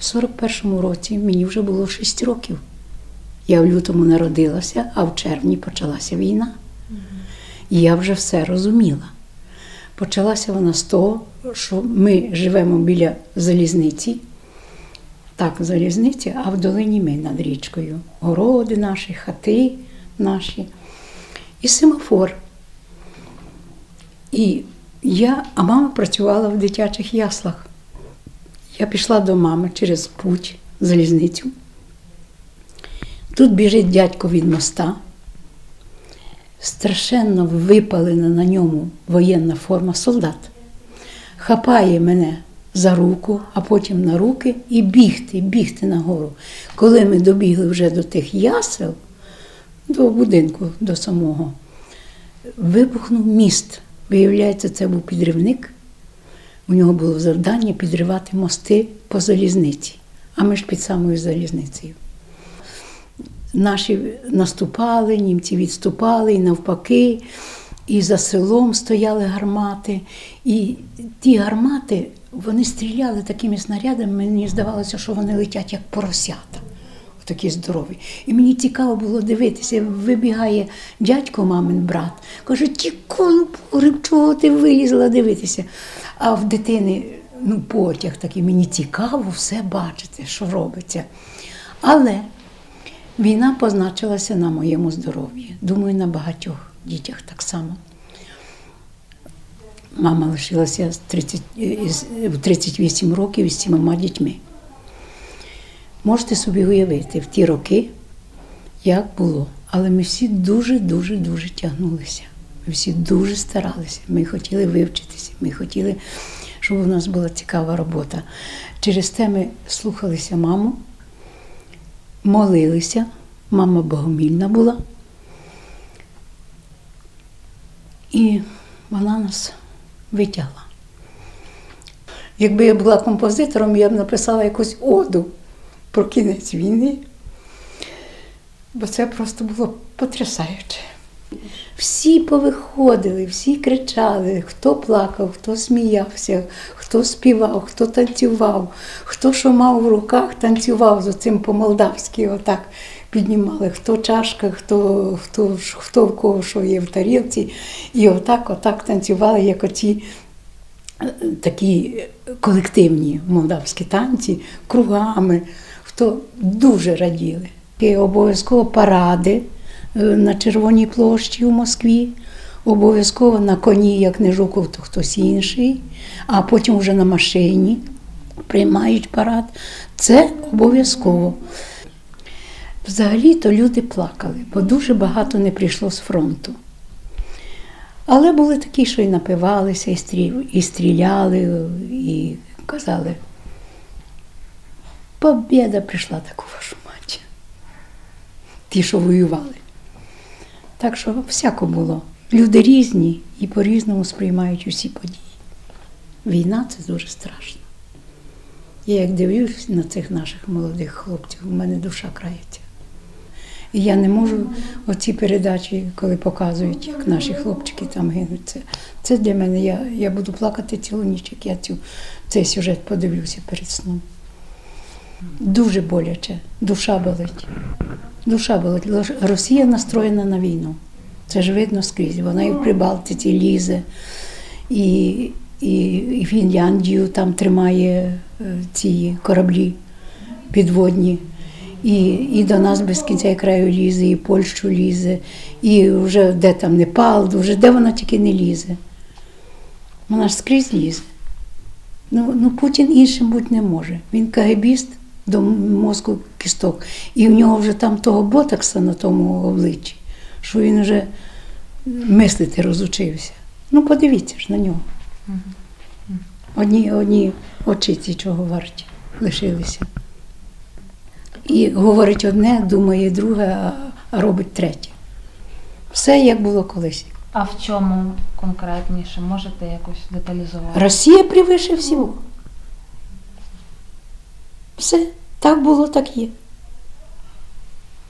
В 41-му році мені вже було 6 років. Я в лютому народилася, а в червні почалася війна. І я вже все розуміла. Почалася вона з того, що ми живемо біля залізниці, так, залізниці, а в долині ми над річкою. Городи наші, хати наші. І семафор. І я, а мама працювала в дитячих яслах. Я пішла до мами через путь, залізницю. Тут біжить дядько від моста. Страшенно випалена на ньому воєнна форма солдат. Хапає мене за руку, а потім на руки і бігти, бігти нагору. Коли ми добігли вже до тих ясел, до будинку, до самого, вибухнув міст. Виявляється, це був підривник. У нього було завдання підривати мости по залізниці, а ми ж під самою залізницею. Наші наступали, німці відступали і навпаки, і за селом стояли гармати. І ті гармати вони стріляли такими снарядами, мені здавалося, що вони летять як поросята. Такі здорові. І мені цікаво було дивитися. Вибігає дядько, мамин брат, каже, погреб, чого ти вилізла дивитися. А в дитини ну, потяг такий, мені цікаво все бачити, що робиться. Але війна позначилася на моєму здоров'ї. Думаю, на багатьох дітях так само. Мама лишилася 30, в 38 років із сімома дітьми. Можете собі уявити, в ті роки, як було. Але ми всі дуже-дуже дуже тягнулися. Ми всі дуже старалися. Ми хотіли вивчитися, ми хотіли, щоб у нас була цікава робота. Через те ми слухалися маму, молилися. Мама богомільна була. І вона нас витягла. Якби я була композитором, я б написала якусь оду про кінець війни, бо це просто було потрясаюче. Всі повиходили, всі кричали, хто плакав, хто сміявся, хто співав, хто танцював, хто що мав в руках, танцював з цим по-молдавськи, отак піднімали, хто чашка, хто, хто, хто в кого що є в тарілці. І отак, отак танцювали, як оці е, такі колективні молдавські танці, кругами, хто дуже раділи. І обов'язково паради е, на Червоній площі у Москві, обов'язково на коні, як не Жуков, то хтось інший, а потім вже на машині приймають парад. Це обов'язково. Взагалі-то люди плакали, бо дуже багато не прийшло з фронту. Але були такі, що і напивалися, і стріляли, і казали, побіда прийшла таку вашу мать. Ті, що воювали. Так що всяко було. Люди різні і по-різному сприймають усі події. Війна це дуже страшно. Я як дивлюсь на цих наших молодих хлопців, у мене душа крається. І я не можу оці передачі, коли показують, як наші хлопчики там гинуть. Це, це для мене. Я, я буду плакати цілу ніч, як я цю, цей сюжет подивлюся перед сном. Дуже боляче, душа болить. Душа болить. Росія настроєна на війну. Це ж видно скрізь. Вона і в Прибалтиці лізе, і, і, і Фінляндію там тримає е, ці кораблі підводні. І, і до нас без кінця краю лізе, і Польщу лізе, і вже де там Непал, вже де вона тільки не лізе. Вона ж скрізь лізе. Ну, ну Путін іншим бути не може. Він кагебіст до мозку кісток. І в нього вже там того ботокса на тому обличчі, що він вже мислити розучився. Ну, подивіться ж на нього. Одні, одні очі чого варті лишилися. І говорить одне, думає друге, а, а робить третє. Все як було колись. А в чому конкретніше? Можете якось деталізувати? Росія превише всього. Все, так було, так є.